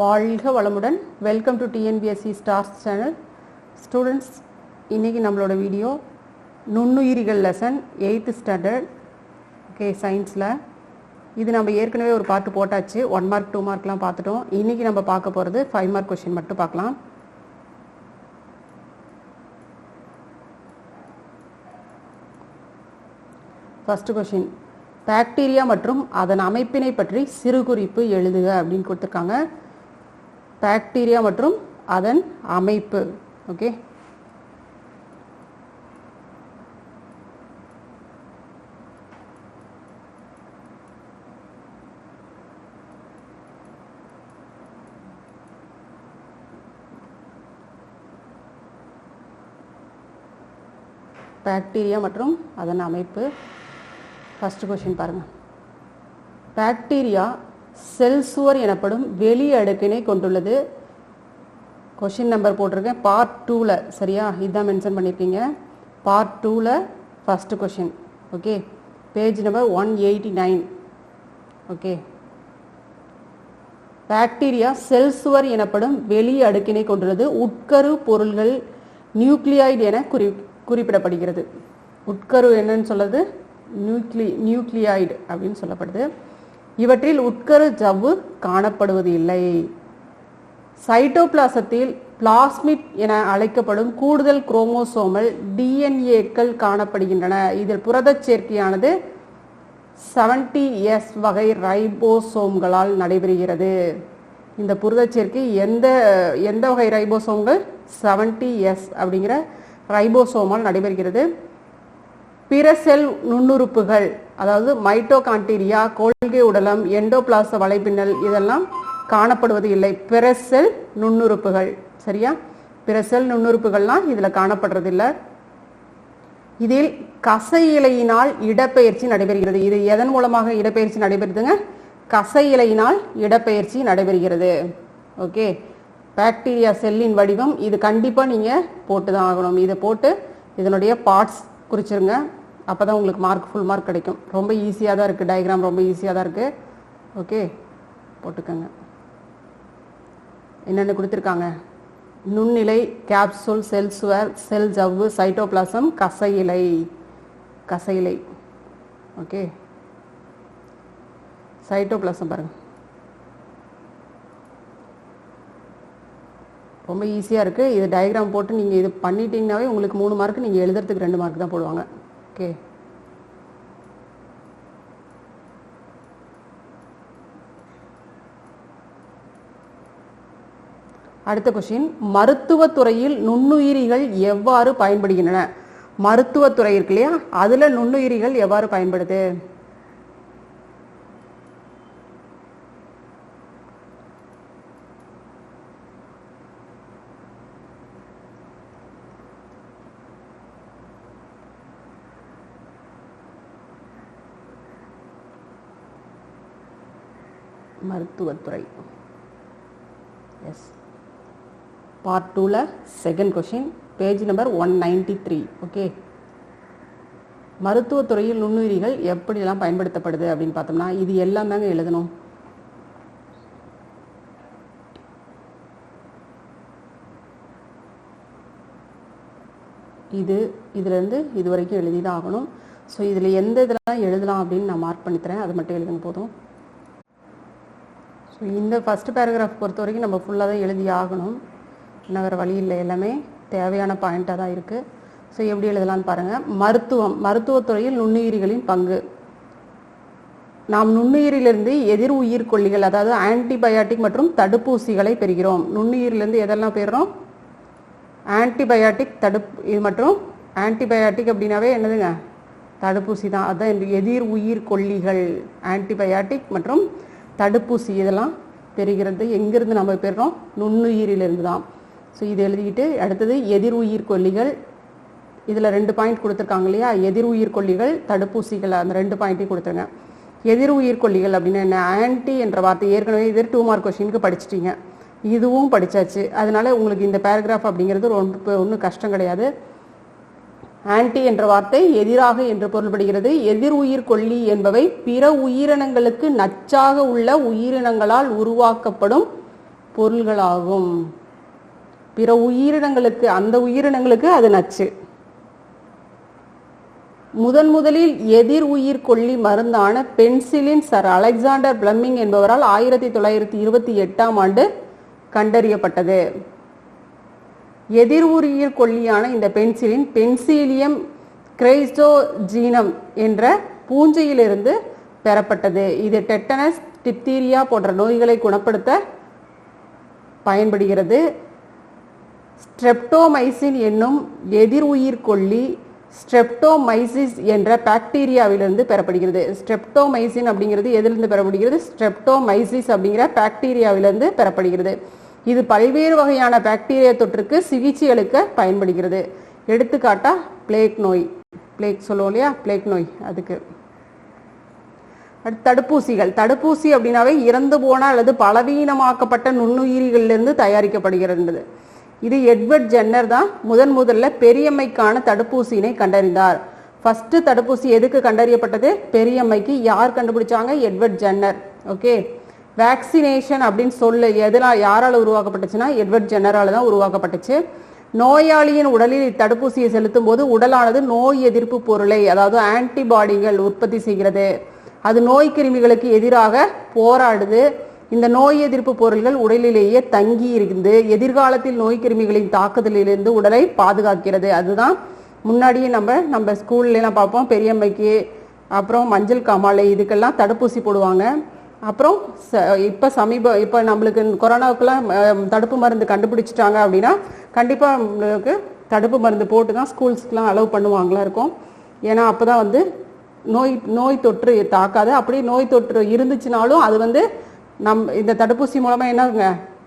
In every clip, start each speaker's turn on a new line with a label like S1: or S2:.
S1: வாழ்க வளமுடன். Welcome to TNPSC stars channel students இன்றைக்கி நம்மளோட வீடியோ நுண்ணுயிரிகள் லெசன் எயித்து ஸ்டாண்டர்ட் ஓகே சயின்ஸில் இது நம்ம ஏற்கனவே ஒரு பார்ட்டு போட்டாச்சு. ஒன் மார்க் டூ மார்க்லாம் பார்த்துட்டோம். இன்றைக்கி நம்ம பார்க்க போகிறது ஃபைவ் மார்க் கொஷின் மட்டும் பார்க்கலாம். ஃபஸ்ட்டு கொஷின் பாக்டீரியா மற்றும் அதன் அமைப்பினை பற்றி சிறு குறிப்பு எழுதுக அப்படின்னு கொடுத்துருக்காங்க. பாக்டீரியா மற்றும் அதன் அமைப்பு. ஓகே பாக்டீரியா மற்றும் அதன் அமைப்பு. ஃபர்ஸ்ட் கொஷின் பாருங்கள் பாக்டீரியா செல் சுவர் எனப்படும் வெளி அடுக்கினை கொண்டுள்ளது. கொஷின் நம்பர் போட்டிருக்கேன். பார்ட் டூவில் சரியா? இதான் மென்ஷன் பண்ணியிருக்கீங்க பார்ட் டூவில் first question okay page number one eighty nine okay bacteria cell சுவர் எனப்படும் வெளி அடுக்கினை கொண்டுள்ளது. உட்கரு பொருள்கள் நியூக்ளியாய்டு என குறி குறிப்பிடப்படுகிறது. உட்கரு என்னன்னு சொல்லுது நியூக்ளி நியூக்ளியாய்டு அப்படின்னு சொல்லப்படுது. இவற்றில் உட்கரு ஜவ்வு காணப்படுவது இல்லை சைட்டோபிளாசத்தில் பிளாஸ்மிட் என அழைக்கப்படும் கூடுதல் குரோமோசோமல் டிஎன்ஏக்கள் காணப்படுகின்றன. இதில் புரதச் சேர்க்கையானது செவன்டி எஸ் வகை ரைபோசோம்களால் நடைபெறுகிறது. இந்த புரதச் சேர்க்கை எந்த எந்த வகை ரைபோசோம்கள்? செவன்டி எஸ் அப்படிங்கிற ரைபோசோமால் நடைபெறுகிறது. பிற செல் நுண்ணுறுப்புகள் அதாவது மைட்டோகான்டீரியா கோல்கை உடலம் எண்டோபிளாச வலைப்பின்னல் இதெல்லாம் காணப்படுவது இல்லை. பிற செல் நுண்ணுறுப்புகள் சரியா? பிற செல் நுண்ணுறுப்புகள்லாம் இதில் காணப்படுறதில்லை. இதில் கசை இலையினால் இடப்பெயர்ச்சி நடைபெறுகிறது. இது எதன் மூலமாக இடப்பெயர்ச்சி நடைபெறுதுங்க? கசை இலையினால் இடப்பெயர்ச்சி நடைபெறுகிறது. ஓகே? பாக்டீரியா செல்லின் வடிவம் இது கண்டிப்பாக நீங்கள் போட்டு தான் ஆகணும். இதை போட்டு இதனுடைய பார்ட்ஸ் குறிச்சிருங்க. அப்போ தான் உங்களுக்கு மார்க் ஃபுல் மார்க் கிடைக்கும். ரொம்ப ஈஸியாக தான் இருக்குது டயக்ராம் ரொம்ப ஈஸியாக தான் இருக்குது ஓகே போட்டுக்கோங்க. என்னென்ன கொடுத்துருக்காங்க? நுண்ணிலை கேப்சூல் செல் சுவர் செல் ஜவ்வு சைட்டோபிளாசம் கசையிலை. கசையிலை. ஓகே சைட்டோபிளாசம் பாருங்கள் ரொம்ப ஈஸியாக இருக்குது இது டயக்ராம் போட்டு நீங்கள் இது பண்ணிட்டீங்கனாவே உங்களுக்கு மூணு மார்க் நீங்கள் எழுதுறதுக்கு ரெண்டு மார்க் தான் போடுவாங்க. ஓகே. அடுத்த கொஸ்டின் மருத்துவத்துறையில் நுண்ணுயிரிகள் எவ்வாறு பயன்படுகின்றன? மருத்துவத்துறை இருக்கு இல்லையா? அதில் நுண்ணுயிரிகள் எவ்வாறு பயன்படுது? மருத்துவத்துறை எஸ் பார்ட் டூவில் second question page number one ninety three okay மருத்துவத்துறையில் நுண்ணுயிரிகள் எப்படிலாம் பயன்படுத்தப்படுது அப்படின்னு பார்த்தோம்னா இது எல்லாம் தாங்க எழுதணும். இது இதுலேருந்து இது வரைக்கும் எழுதி தான் ஆகணும். ஸோ இதில் எந்த இதெல்லாம் எழுதலாம் அப்படின்னு நான் மார்க் பண்ணித்தரேன் அது மட்டும் எழுதுங்க போதும். இந்த ஃபஸ்ட்டு பேராகிராஃப் பொறுத்த வரைக்கும் நம்ம ஃபுல்லாக தான் எழுதி ஆகணும். இன்னும் வேறு வழி இல்லை எல்லாமே தேவையான பாயிண்ட்டாக தான் இருக்குது ஸோ எப்படி எழுதலாம்னு பாருங்கள் மருத்துவம் மருத்துவத்துறையில் நுண்ணுயிரிகளின் பங்கு. நாம் நுண்ணுயிரிலிருந்து எதிர் உயிர்கொல்லிகள் அதாவது ஆன்டிபயாட்டிக் மற்றும் தடுப்பூசிகளை பெறுகிறோம். நுண்ணுயிரிலிருந்து எதெல்லாம் பெறுறோம்? ஆன்டிபயாட்டிக் தடுப்பு இது மற்றும் ஆன்டிபயாட்டிக் அப்படின்னாவே என்னதுங்க? தடுப்பூசி தான். அதுதான் எதிர் உயிர் கொல்லிகள் ஆன்டிபயாட்டிக் மற்றும் தடுப்பூசி இதெல்லாம் பெறுகிறது எங்கேருந்து நம்ம பெறுறோம் நுண்ணுயிரிலிருந்து தான் ஸோ இது எழுதிக்கிட்டு அடுத்தது எதிர் உயிர் கொல்லிகள். இதில் ரெண்டு பாயிண்ட் கொடுத்துருக்காங்க இல்லையா? எதிர் உயிர்கொல்லிகள் தடுப்பூசிகள் அந்த ரெண்டு பாயிண்ட்டையும் கொடுத்துருங்க. எதிர் உயிர்கொல்லிகள் அப்படின்னு அப்படின்னா என்ன? ஆன்டி என்ற வார்த்தை ஏற்கனவே எதிர் டூ மார்க் கொஷினுக்கு படிச்சிட்டீங்க. இதுவும் படித்தாச்சு அதனால உங்களுக்கு இந்த பேராகிராஃப் அப்படிங்கிறது ரொம்ப ஒன்றும் கஷ்டம் கிடையாது. ஆன்டி என்ற வார்த்தை எதிராக என்று பொருள்படுகிறது. எதிர் உயிர் கொல்லி என்பவை பிற உயிரினங்களுக்கு நச்சாக உள்ள உயிரினங்களால் உருவாக்கப்படும் பொருள்களாகும். பிற உயிரினங்களுக்கு அந்த உயிரினங்களுக்கு அது நச்சு. முதன் முதலில் எதிர் உயிர் கொல்லி மருந்தான பென்சிலின் சர் அலெக்சாண்டர் பிளம்மிங் என்பவரால் ஆயிரத்தி தொள்ளாயிரத்தி இருபத்தி எட்டாம் ஆண்டு கண்டறியப்பட்டது. எதிர் கொல்லியான இந்த பென்சிலின் பென்சிலியம் கிரைஸ்டோஜீனம் என்ற பூஞ்சையிலிருந்து பெறப்பட்டது. இது டெட்டனஸ் டிப்தீரியா போன்ற நோய்களை குணப்படுத்த பயன்படுகிறது. ஸ்ட்ரெப்டோமைசின் என்னும் எதிர் உயிர்கொல்லி ஸ்ட்ரெப்டோமைசிஸ் என்ற பாக்டீரியாவிலிருந்து பெறப்படுகிறது. ஸ்ட்ரெப்டோமைசின் அப்படிங்கிறது எதிலிருந்து பெறப்படுகிறது? ஸ்ட்ரெப்டோமைசிஸ் அப்படிங்கிற பாக்டீரியாவிலிருந்து பெறப்படுகிறது. இது பல்வேறு வகையான பாக்டீரியா தொற்றுக்கு சிகிச்சை அளிக்க பயன்படுகிறது. எடுத்துக்காட்டா பிளேக் நோய். பிளேக் சொல்லுவோம் இல்லையா? பிளேக் நோய் அதுக்கு. தடுப்பூசிகள். தடுப்பூசி அப்படின்னாவே இறந்து போன அல்லது பலவீனமாக்கப்பட்ட நுண்ணுயிரிகளிலிருந்து தயாரிக்கப்படுகிறது. இது எட்வர்ட் ஜென்னர் தான் முதன் முதல்ல பெரியம்மைக்கான தடுப்பூசியினை கண்டறிந்தார். ஃபர்ஸ்ட் தடுப்பூசி எதுக்கு கண்டறியப்பட்டது? பெரியம்மைக்கு யார் கண்டுபிடிச்சாங்க? Edward Jenner. ஓகே வேக்சினேஷன் அப்படின்னு சொல்லு எதனால் யாரால் உருவாக்கப்பட்டுச்சுன்னா எட்வர்ட் ஜெனரால் தான் உருவாக்கப்பட்டுச்சு. நோயாளியின் உடலில் இத்தடுப்பூசியை செலுத்தும் போது உடலானது நோய் எதிர்ப்பு பொருளை அதாவது ஆன்டிபாடிகள் உற்பத்தி செய்கிறது. அது நோய் கிருமிகளுக்கு எதிராக போராடுது. இந்த நோய் எதிர்ப்பு பொருள்கள் உடலிலேயே தங்கி இருந்து எதிர்காலத்தில் நோய் கிருமிகளின் தாக்குதலிலிருந்து உடலை பாதுகாக்கிறது. அதுதான் முன்னாடியே நம்ம நம்ம ஸ்கூல்லாம் பார்ப்போம் பெரியம்மைக்கு அப்புறம் மஞ்சள் காமாலை இதுக்கெல்லாம் தடுப்பூசி போடுவாங்க. அப்புறம் ச- சமீப இப்போ நம்மளுக்கு கொரோனாவுக்குலாம் தடுப்பு மருந்து கண்டுபிடிச்சிட்டாங்க அப்படின்னா கண்டிப்பாக நம்மளுக்கு தடுப்பு மருந்து போட்டு தான் ஸ்கூல்ஸ்க்குலாம் அலோவ் பண்ணுவாங்களா இருக்கும். ஏன்னா அப்போ தான் வந்து நோய் நோய் தொற்று தாக்காது. அப்படியே நோய் தொற்று இருந்துச்சுனாலும் அது வந்து நம் இந்த தடுப்பூசி மூலமாக என்னங்க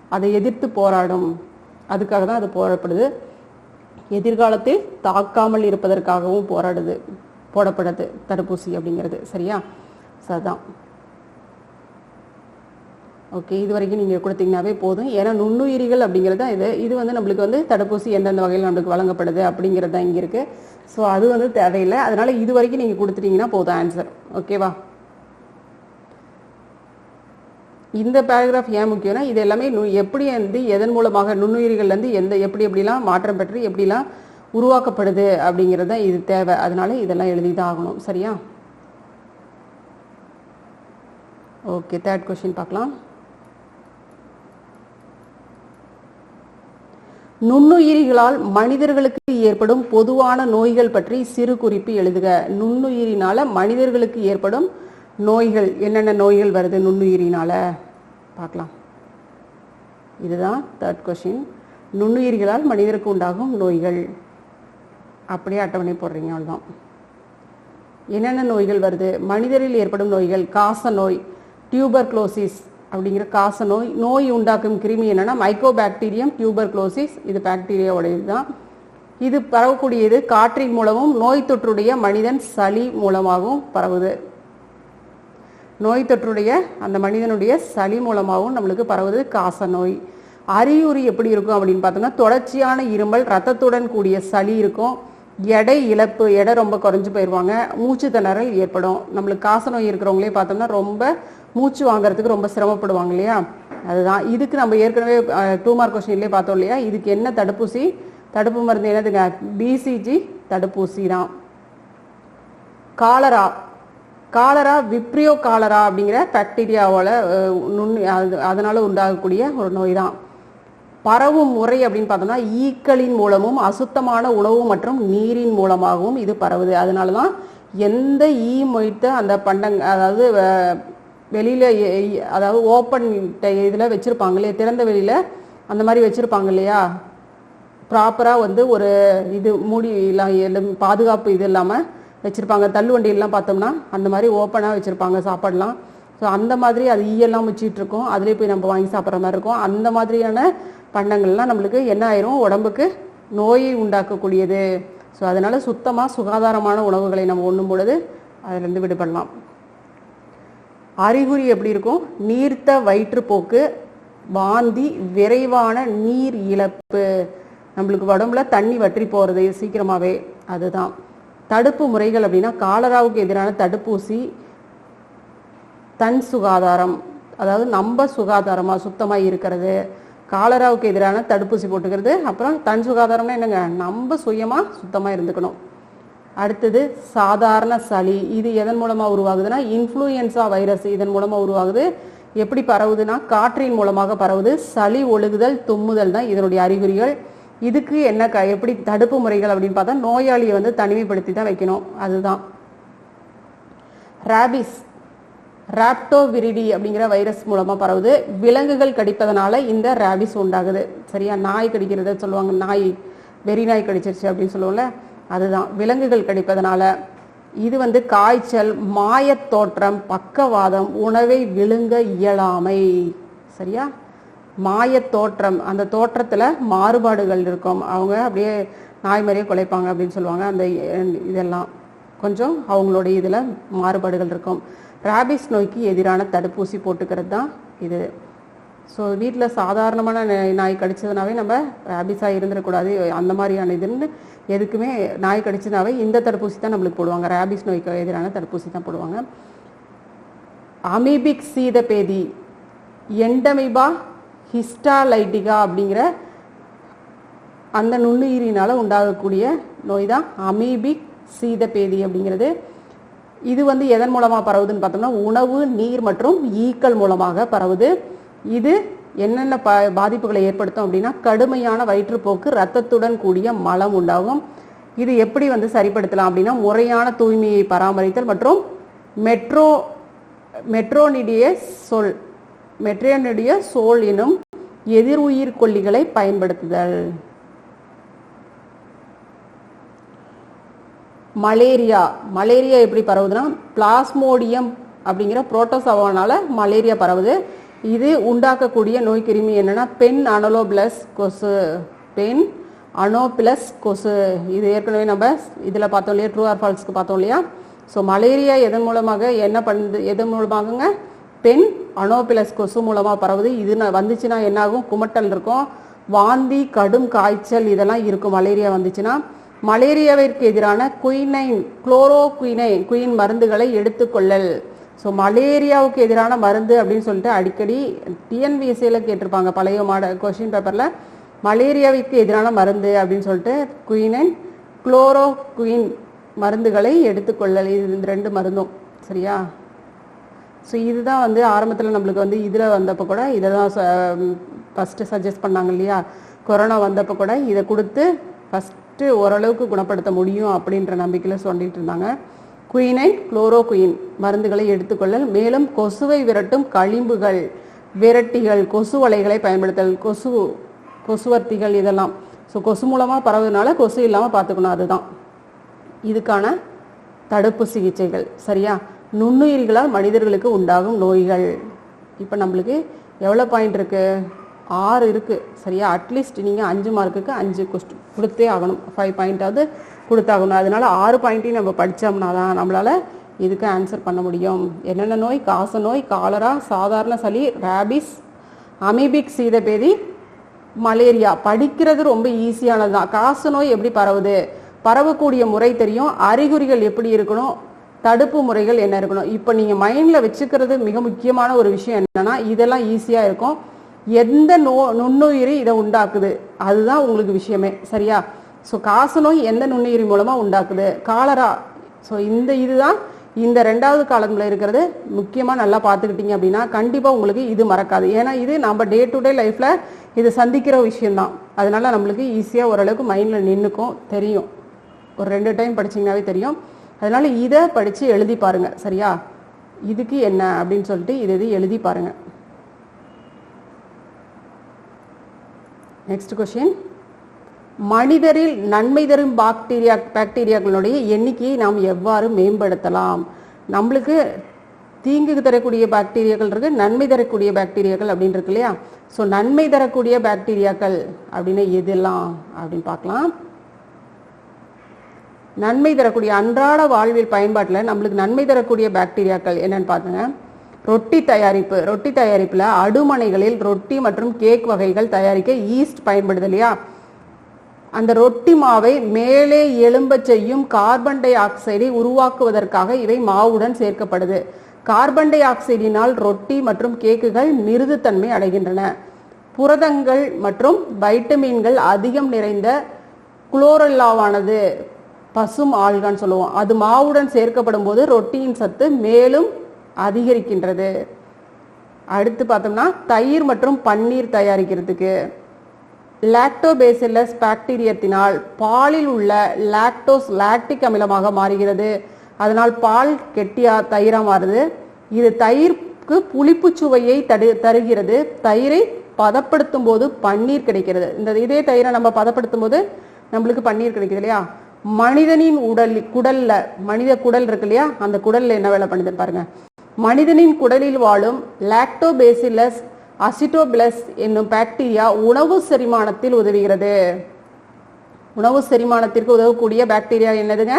S1: அதை எதிர்த்து போராடும். அதுக்காக தான் அது போராடப்படுது எதிர்காலத்தில் தாக்காமல் இருப்பதற்காகவும் போராடுது போடப்படுது தடுப்பூசி அப்படிங்கிறது. சரியா? சரிதான் அதான் ஓகே இது வரைக்கும் நீங்கள் கொடுத்தீங்கன்னாவே போதும். ஏன்னா நுண்ணுயிரிகள் அப்படிங்கிறது தான் இது. இது வந்து நம்மளுக்கு வந்து தடுப்பூசி எந்தெந்த வகையில் நம்மளுக்கு வழங்கப்படுது அப்படிங்கிறது தான் இங்கே இருக்குது ஸோ அது வந்து தேவையில்லை. அதனால் இது வரைக்கும் நீங்கள் கொடுத்துட்டீங்கன்னா போதும் ஆன்சர் ஓகேவா இந்த பேராகிராஃப் ஏன் முக்கியம்னா இது எல்லாமே நு- எப்படி வந்து எதன் மூலமாக நுண்ணுயிரிகள்லேருந்து எந்த எப்படி எப்படிலாம் மாற்றம் பெற்று எப்படிலாம் உருவாக்கப்படுது அப்படிங்கிறது தான் இது தேவை. அதனால் இதெல்லாம் எழுதி தான் ஆகணும். சரியா? ஓகே தேர்ட் கொஸ்டின் பார்க்கலாம். நுண்ணுயிரிகளால் மனிதர்களுக்கு ஏற்படும் பொதுவான நோய்கள் பற்றி சிறு குறிப்பு எழுதுக. நுண்ணுயிரினால மனிதர்களுக்கு ஏற்படும் நோய்கள் என்னென்ன நோய்கள் வருது நுண்ணுயிரினால? பார்க்கலாம். இதுதான் தேர்ட் கொஸ்டின் நுண்ணுயிரிகளால் மனிதருக்கு உண்டாகும் நோய்கள். அப்படியே அட்டவணை போடுறீங்க அவ்வளோதான் என்னென்ன நோய்கள் வருது? மனிதரில் ஏற்படும் நோய்கள் காச நோய் டியூபர்க்ளோசிஸ் அப்படிங்கிற காச நோய் நோய் உண்டாக்கும் கிருமி என்னென்னா மைக்கோபாக்டீரியம் டியூபர்குலோசிஸ் இது பாக்டீரியாவுடையது தான் இது பரவக்கூடியது காற்றின் மூலமும் நோய் தொற்றுடைய மனிதன் சளி மூலமாகவும் பரவுது. நோய் தொற்றுடைய அந்த மனிதனுடைய சளி மூலமாகவும் நம்மளுக்கு பரவுது காச நோய். அறிகுறி எப்படி இருக்கும் அப்படின்னு பார்த்தோம்னா தொடர்ச்சியான இருமல் ரத்தத்துடன் கூடிய சளி இருக்கும். எடை இழப்பு எடை ரொம்ப குறைஞ்சு போயிடுவாங்க மூச்சு திணறல் ஏற்படும். நம்மளுக்கு காச நோய் இருக்கிறவங்களே பார்த்தோம்னா ரொம்ப மூச்சு வாங்குறதுக்கு ரொம்ப சிரமப்படுவாங்க இல்லையா? அதுதான். இதுக்கு நம்ம ஏற்கனவே டூ மார்க் கொஸ்டின்லேயே பார்த்தோம் இல்லையா? இதுக்கு என்ன தடுப்பூசி? தடுப்பு மருந்து என்னதுங்க? பிசிஜி தடுப்பூசி தான் காலரா. காலரா விப்ரியோ காலரா அப்படிங்கிற பாக்டீரியாவோட நுண் நுண்ணு அது அதனால உண்டாகக்கூடிய ஒரு நோய் தான் பரவும் முறை அப்படின்னு பார்த்தோம்னா ஈக்களின் மூலமும் அசுத்தமான உணவு மற்றும் நீரின் மூலமாகவும் இது பரவுது. அதனால தான் எந்த ஈ மொய்த்த அந்த பண்டங் அதாவது வெளியில் அதாவது ஓப்பன் இதில் வச்சுருப்பாங்க இல்லையா? திறந்த வெளியில் அந்த மாதிரி வச்சுருப்பாங்க இல்லையா? ப்ராப்பராக வந்து ஒரு இது மூடி எல்லாம் பாதுகாப்பு இது இல்லாமல் வச்சுருப்பாங்க. தள்ளுவண்டியெல்லாம் பார்த்தோம்னா அந்த மாதிரி ஓப்பனாக வச்சுருப்பாங்க சாப்பாடுலாம். ஸோ அந்த மாதிரி அது ஈயெல்லாம் முச்சிட்டு இருக்கும். அதிலே போய் நம்ம வாங்கி சாப்பிட்ற மாதிரி இருக்கும். அந்த மாதிரியான பண்டங்கள்லாம் நம்மளுக்கு என்ன ஆயிரும்? உடம்புக்கு நோயை உண்டாக்கக்கூடியது. ஸோ அதனால் சுத்தமாக சுகாதாரமான உணவுகளை நம்ம உண்ணும் பொழுது அதிலேருந்து விடுபடலாம். அறிகுறி எப்படி இருக்கும்? நீர்த்த வயிற்றுப்போக்கு வாந்தி விரைவான நீர் இழப்பு. நம்மளுக்கு உடம்புல தண்ணி வற்றி போகிறது சீக்கிரமாகவே அதுதான். தடுப்பு முறைகள் அப்படின்னா காலராவுக்கு எதிரான தடுப்பூசி தன் சுகாதாரம் அதாவது நம்ம சுகாதாரமாக சுத்தமாக இருக்கிறது. காலராவுக்கு எதிரான தடுப்பூசி போட்டுக்கிறது அப்புறம் தன் சுகாதாரம்னா என்னங்க? நம்ம சுயமாக சுத்தமாக இருந்துக்கணும். அடுத்தது சாதாரண சளி. இது எதன் மூலமாக உருவாகுதுன்னா இன்ஃப்ளூயன்ஸா வைரஸ் இதன் மூலமாக உருவாகுது. எப்படி பரவுதுன்னா காற்றின் மூலமாக பரவுது. சளி ஒழுகுதல் தும்முதல் தான் இதனுடைய அறிகுறிகள். இதுக்கு என்ன க எப்படி தடுப்பு முறைகள் அப்படின்னு பார்த்தா நோயாளியை வந்து தனிமைப்படுத்தி தான் வைக்கணும். அதுதான். ரேபிஸ் ராப்டோவிரிடி அப்படிங்கிற வைரஸ் மூலமாக பரவுது. விலங்குகள் கடிப்பதனால இந்த ராபிஸ் உண்டாகுது. சரியா? நாய் கடிக்கிறத சொல்லுவாங்க. நாய் வெறி நாய் கடிச்சிருச்சு அப்படின்னு சொல்லுவோம்ல. அதுதான். விலங்குகள் கடிப்பதனால இது வந்து காய்ச்சல் மாயத் தோற்றம் பக்கவாதம் உணவை விழுங்க இயலாமை. சரியா? மாயத் தோற்றம். அந்த தோற்றத்தில் மாறுபாடுகள் இருக்கும். அவங்க அப்படியே நாய் மாதிரியே குலைப்பாங்க அப்படின்னு சொல்லுவாங்க. அந்த இதெல்லாம் கொஞ்சம் அவங்களுடைய இதில் மாறுபாடுகள் இருக்கும். ராபிஸ் நோய்க்கு எதிரான தடுப்பூசி போட்டுக்கிறது தான் இது. ஸோ வீட்டில் சாதாரணமான நாய் கடிச்சதுனாவே நம்ம ரேபிஸாக இருந்துடக்கூடாது அந்த மாதிரியான இதுன்னு எதுக்குமே நாய் கடிச்சதுனாவே இந்த தடுப்பூசி தான் நம்மளுக்கு போடுவாங்க. ரேபிஸ் நோய்க்கு எதிரான தடுப்பூசி தான் போடுவாங்க. அமீபிக் சீதபேதி எண்டமிபா ஹிஸ்டாலைட்டிகா அப்படிங்கிற அந்த நுண்ணுயிரினால் உண்டாகக்கூடிய நோய் தான் அமீபிக் சீதபேதி அப்படிங்கிறது. இது வந்து எதன் மூலமாக பரவுதுன்னு பார்த்தோம்னா உணவு நீர் மற்றும் ஈக்கள் மூலமாக பரவுது. இது என்னென்ன பா பாதிப்புகளை ஏற்படுத்தும் அப்படின்னா கடுமையான வயிற்றுப்போக்கு ரத்தத்துடன் கூடிய மலம் உண்டாகும். இது எப்படி வந்து சரிப்படுத்தலாம் அப்படின்னா முறையான தூய்மையை பராமரித்தல் மற்றும் மெட்ரோ மெட்ரோனிடிய சொல் மெட்ரோனிடிய சோல் எனும் எதிர்உயிர் கொல்லிகளை பயன்படுத்துதல். மலேரியா மலேரியா எப்படி பரவுதுன்னா பிளாஸ்மோடியம் அப்படிங்கிற புரோட்டோசவானால மலேரியா பரவுது. இது உண்டாக்கக்கூடிய நோய் கிருமி என்னன்னா பெண் அனலோபிளஸ் கொசு பெண் அனோபிளஸ் கொசு. இது ஏற்கனவே நம்ம இதில் பார்த்தோம் இல்லையா ட்ரூ ஆர் ஃபால்ஸ்க்கு பார்த்தோம் இல்லையா? ஸோ மலேரியா எதன் மூலமாக என்ன பண்ணுது எதன் மூலமாகங்க? பெண் அனோபிளஸ் கொசு மூலமாக பரவுது. இது வந்துச்சுன்னா என்னாகும்? குமட்டல் இருக்கும். வாந்தி கடும் காய்ச்சல் இதெல்லாம் இருக்கும். மலேரியா வந்துச்சுன்னா. மலேரியாவிற்கு எதிரான குயினைன் குளோரோ குயினை குயின் மருந்துகளை எடுத்துக்கொள்ளல். ஸோ மலேரியாவுக்கு எதிரான மருந்து அப்படின்னு சொல்லிட்டு அடிக்கடி டிஎன்பிஎஸ்சியில் கேட்டிருப்பாங்க. பழைய மாட கொஷின் பேப்பரில் மலேரியாவிற்கு எதிரான மருந்து அப்படின்னு சொல்லிட்டு குயினை குளோரோ குயின் மருந்துகளை எடுத்துக்கொள்ளல் இது இந்த ரெண்டு மருந்தும். சரியா? ஸோ இதுதான் வந்து ஆரம்பத்தில் நம்மளுக்கு வந்து இதில் வந்தப்போ கூட இதை தான் ஃபஸ்ட்டு சஜஸ்ட் பண்ணாங்க இல்லையா? கொரோனா வந்தப்போ கூட இதை கொடுத்து ஃபஸ்ட்டு ஓரளவுக்கு குணப்படுத்த முடியும் அப்படின்ற நம்பிக்கையில் சொல்லிட்டு இருந்தாங்க. குயினைன் குளோரோகுயின் மருந்துகளை எடுத்துக்கொள்ளல். மேலும் கொசுவை விரட்டும் களிம்புகள் விரட்டிகள் கொசு வலைகளை பயன்படுத்தல். கொசு கொசுவர்த்திகள் இதெல்லாம். ஸோ கொசு மூலமாக பரவுறதுனால கொசு இல்லாமல் பார்த்துக்கணும் அதுதான். இதுக்கான தடுப்பு சிகிச்சைகள் சரியா? நுண்ணுயிர்களால் மனிதர்களுக்கு உண்டாகும் நோய்கள். இப்போ நம்மளுக்கு எவ்வளோ பாயிண்ட் இருக்குது ஆறு இருக்குது சரியா? அட்லீஸ்ட் நீங்கள் அஞ்சு மார்க்குக்கு அஞ்சு கொஸ்டின் கொடுத்தே ஆகணும். ஃபைவ் பாயிண்டாவது கொடுத்தாகணும். அதனால ஆறு பாயிண்ட்டையும் நம்ம படித்தோம்னா தான் நம்மளால இதுக்கு ஆன்சர் பண்ண முடியும். என்னென்ன நோய்? காச நோய் காலரா சாதாரண சளி ரேபிஸ் அமீபிக் சீதபேதி மலேரியா படிக்கிறது ரொம்ப ஈஸியானது தான். காச நோய் எப்படி பரவுது? பரவக்கூடிய முறை தெரியும். அறிகுறிகள் எப்படி இருக்கணும்? தடுப்பு முறைகள் என்ன இருக்கணும்? இப்போ நீங்கள் மைண்டில் வச்சுக்கிறது மிக முக்கியமான ஒரு விஷயம் என்னென்னா இதெல்லாம் ஈஸியாக இருக்கும். எந்த நோ நுண்ணுயிரி இதை உண்டாக்குது. அதுதான் உங்களுக்கு விஷயமே. சரியா? ஸோ காசு நோய் எந்த நுண்ணுயிரி மூலமாக உண்டாக்குது? காலரா. ஸோ இந்த இதுதான் இந்த ரெண்டாவது காலங்களில் இருக்கிறது. முக்கியமாக நல்லா பார்த்துக்கிட்டீங்க அப்படின்னா கண்டிப்பாக உங்களுக்கு இது மறக்காது. ஏன்னா இது நம்ம டே டு டே லைஃப்பில் இது சந்திக்கிற விஷயம்தான். அதனால நம்மளுக்கு ஈஸியாக ஓரளவுக்கு மைண்டில் நின்றுக்கும் தெரியும். ஒரு ரெண்டு டைம் படிச்சிங்கனாவே தெரியும். அதனால இதை படித்து எழுதி பாருங்க. சரியா? இதுக்கு என்ன அப்படின்னு சொல்லிட்டு இது இது எழுதி பாருங்க. நெக்ஸ்ட் கொஷின் மனிதரில் நன்மை தரும் பாக்டீரியா பாக்டீரியாக்களுடைய எண்ணிக்கையை நாம் எவ்வாறு மேம்படுத்தலாம்? நம்மளுக்கு தீங்கு தரக்கூடிய பாக்டீரியாக்கள் இருக்கு நன்மை தரக்கூடிய பாக்டீரியாக்கள் அப்படின்னு இருக்கு இல்லையா? ஸோ நன்மை தரக்கூடிய பாக்டீரியாக்கள் அப்படின்னு எதெல்லாம் அப்படின்னு பார்க்கலாம். நன்மை தரக்கூடிய அன்றாட வாழ்வில் பயன்பாட்டில் நம்மளுக்கு நன்மை தரக்கூடிய பாக்டீரியாக்கள் என்னன்னு பார்த்துங்க ரொட்டி தயாரிப்பு ரொட்டி தயாரிப்பில் அடுமனைகளில் ரொட்டி மற்றும் கேக் வகைகள் தயாரிக்க ஈஸ்ட் பயன்படுது இல்லையா? அந்த ரொட்டி மாவை மேலே எழும்பச் செய்யும் கார்பன் டை ஆக்சைடை உருவாக்குவதற்காக இவை மாவுடன் சேர்க்கப்படுது. கார்பன் டை ஆக்சைடினால் ரொட்டி மற்றும் கேக்குகள் மிருதுத்தன்மை அடைகின்றன. புரதங்கள் மற்றும் வைட்டமின்கள் அதிகம் நிறைந்த குளோரல்லாவானது பசும் ஆள்கான்னு சொல்லுவோம். அது மாவுடன் சேர்க்கப்படும் போது ரொட்டியின் சத்து மேலும் அதிகரிக்கின்றது. அடுத்து பார்த்தோம்னா தயிர் மற்றும் பன்னீர் தயாரிக்கிறதுக்கு. லாக்டோபேசில்லஸ் பாக்டீரியத்தினால் பாலில் உள்ள லாக்டோஸ் லாக்டிக் அமிலமாக மாறுகிறது. அதனால் பால் கெட்டியா தயிராக மாறுது. இது தயிருக்கு புளிப்பு சுவையை தடு தருகிறது. தயிரை பதப்படுத்தும் போது பன்னீர் கிடைக்கிறது. இந்த இதே தயிரை நம்ம பதப்படுத்தும் போது நம்மளுக்கு பன்னீர் கிடைக்குது இல்லையா? மனிதனின் உடல் குடல்ல மனித குடல் இருக்கு இல்லையா? அந்த குடல்ல என்ன வேலை பண்ணுதுன்னு பாருங்க. மனிதனின் குடலில் வாழும் லாக்டோபேசிலஸ் அசிட்டோபிளஸ் என்னும் பாக்டீரியா உணவு செரிமானத்தில் உதவுகிறது. உணவு செரிமானத்திற்கு உதவக்கூடிய பாக்டீரியா என்னதுங்க?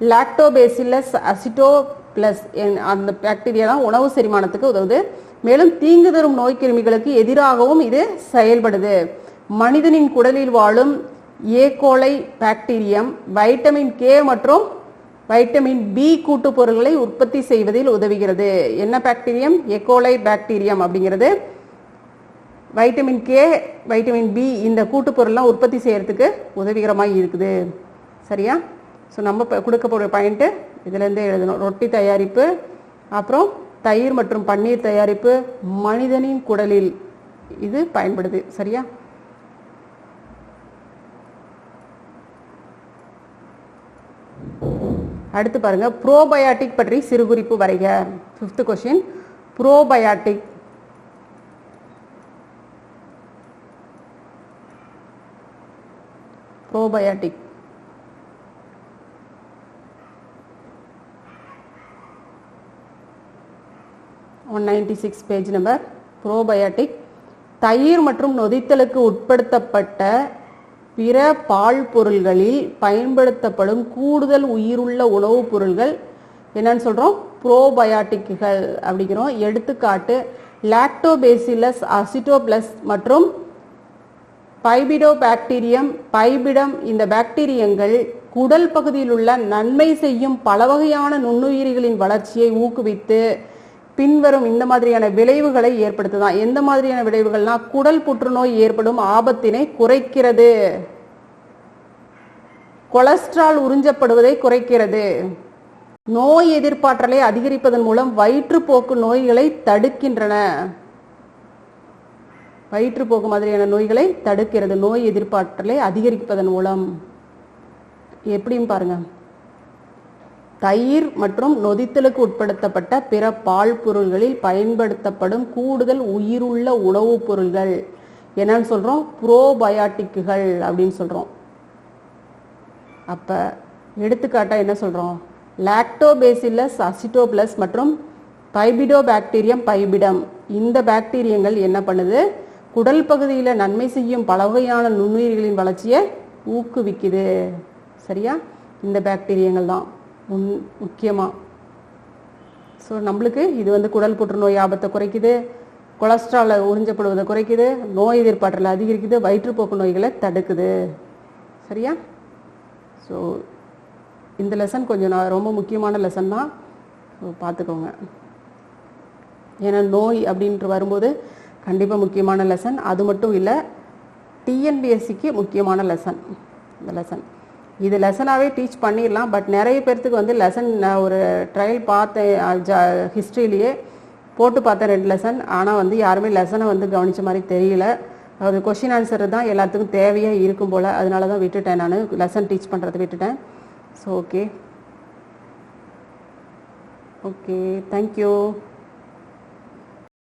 S1: லாக்டோபேசில்லஸ் அசிட்டோபிளஸ் அந்த பாக்டீரியா தான் உணவு செரிமானத்துக்கு உதவுது. மேலும் தீங்கு தரும் நோய் கிருமிகளுக்கு எதிராகவும் இது செயல்படுது. மனிதனின் குடலில் வாழும் E coli bacterium vitamin K மற்றும் வைட்டமின் பி கூட்டுப் பொருட்களை உற்பத்தி செய்வதில் உதவுகிறது. என்ன பாக்டீரியம்? எக்கோலை பாக்டீரியம் அப்படிங்கிறது. வைட்டமின் கே வைட்டமின் பி இந்த கூட்டுப்பொருள்லாம் உற்பத்தி செய்கிறதுக்கு உதவிகரமாக இருக்குது. சரியா? ஸோ நம்ம இப்போ கொடுக்க போகிற பாயிண்ட்டு இதுலேருந்தே எழுதணும். ரொட்டி தயாரிப்பு அப்புறம் தயிர் மற்றும் பன்னீர் தயாரிப்பு மனிதனின் குடலில் இது பயன்படுது. சரியா? அடுத்து பாருங்கள் ப்ரோபயாட்டிக் பற்றி சிறுகுறிப்பு வரைக. Fifth question probiotic probiotic one ninety six page number probiotic தயிர் மற்றும் நொதித்தலுக்கு உட்படுத்தப்பட்ட பிற பால் பொருள்களில் பயன்படுத்தப்படும் கூடுதல் உயிருள்ள உணவுப் பொருள்கள் என்னன்னு சொல்கிறோம் ப்ரோபயாட்டிக்குகள் அப்படிங்கிறோம். எடுத்துக்காட்டு லாக்டோபேசிலஸ் அசிட்டோப்ளஸ் மற்றும் பைபிடோ பாக்டீரியம் பைபிடம் இந்த பாக்டீரியங்கள் குடல் பகுதியில் உள்ள நன்மை செய்யும் பல வகையான நுண்ணுயிரிகளின் வளர்ச்சியை ஊக்குவித்து பின்வரும் இந்த மாதிரியான விளைவுகளை ஏற்படுத்துதான். எந்த மாதிரியான விளைவுகள்னா குடல் புற்றுநோய் ஏற்படும் ஆபத்தினை குறைக்கிறது. கொலஸ்ட்ரால் உறிஞ்சப்படுவதை குறைக்கிறது. நோய் எதிர்ப்பாற்றலை அதிகரிப்பதன் மூலம் வயிற்றுப்போக்கு நோய்களை தடுக்கின்றன. வயிற்றுப்போக்கு மாதிரியான நோய்களை தடுக்கிறது. நோய் எதிர்ப்பாற்றலை அதிகரிப்பதன் மூலம். எப்படின்னு பாருங்க. தயிர் மற்றும் நொதித்தலுக்கு உட்படுத்தப்பட்ட பிற பால் பொருள்களில் பயன்படுத்தப்படும் கூடுதல் உயிருள்ள உணவுப் பொருள்கள். என்னன்னு சொல்றோம்? ப்ரோபயாட்டிக்குகள் அப்படின்னு சொல்றோம். அப்ப எடுத்துக்காட்டா என்ன சொல்றோம்? லாக்டோபேசில்லஸ் அசிட்டோபிளஸ் மற்றும் பைபிடோ பாக்டீரியம் பைபிடம். இந்த பாக்டீரியங்கள் என்ன பண்ணுது? குடல் பகுதியில் நன்மை செய்யும் பல வகையான நுண்ணுயிர்களின் வளர்ச்சியை ஊக்குவிக்குது. சரியா? இந்த பாக்டீரியங்கள் தான். முன் முக்கியமாக ஸோ நம்மளுக்கு இது வந்து குடல் புற்றுநோய் ஆபத்தை குறைக்குது. கொலஸ்ட்ராலை உறிஞ்சப்படுவதை குறைக்குது. நோய் எதிர்ப்பாற்றலை அதிகரிக்குது. வயிற்றுப்போக்கு நோய்களை தடுக்குது. சரியா? ஸோ இந்த லெசன் கொஞ்சம் நான் ரொம்ப முக்கியமான லெசன் தான். ஸோ பார்த்துக்கோங்க. ஏன்னா நோய் அப்படின்ட்டு வரும்போது கண்டிப்பாக முக்கியமான லெசன் அது மட்டும் இல்லை டிஎன்பிஎஸ்சிக்கு முக்கியமான லெசன் இந்த லெசன் இது லெசனாகவே டீச் பண்ணிடலாம். பட் நிறைய பேர்த்துக்கு வந்து லெசன் நான் ஒரு ட்ரையல் பார்த்தேன். ஹிஸ்ட்ரியிலேயே போட்டு பார்த்தேன் ரெண்டு லெசன் ஆனால் வந்து யாருமே லெசனை வந்து கவனித்த மாதிரி தெரியல. அது கொஷின் ஆன்சர் தான் எல்லாத்துக்கும் தேவையாக இருக்கும் போல். அதனால தான் விட்டுட்டேன் நான். லெசன் டீச் பண்ணுறதை விட்டுட்டேன். So okay okay thank you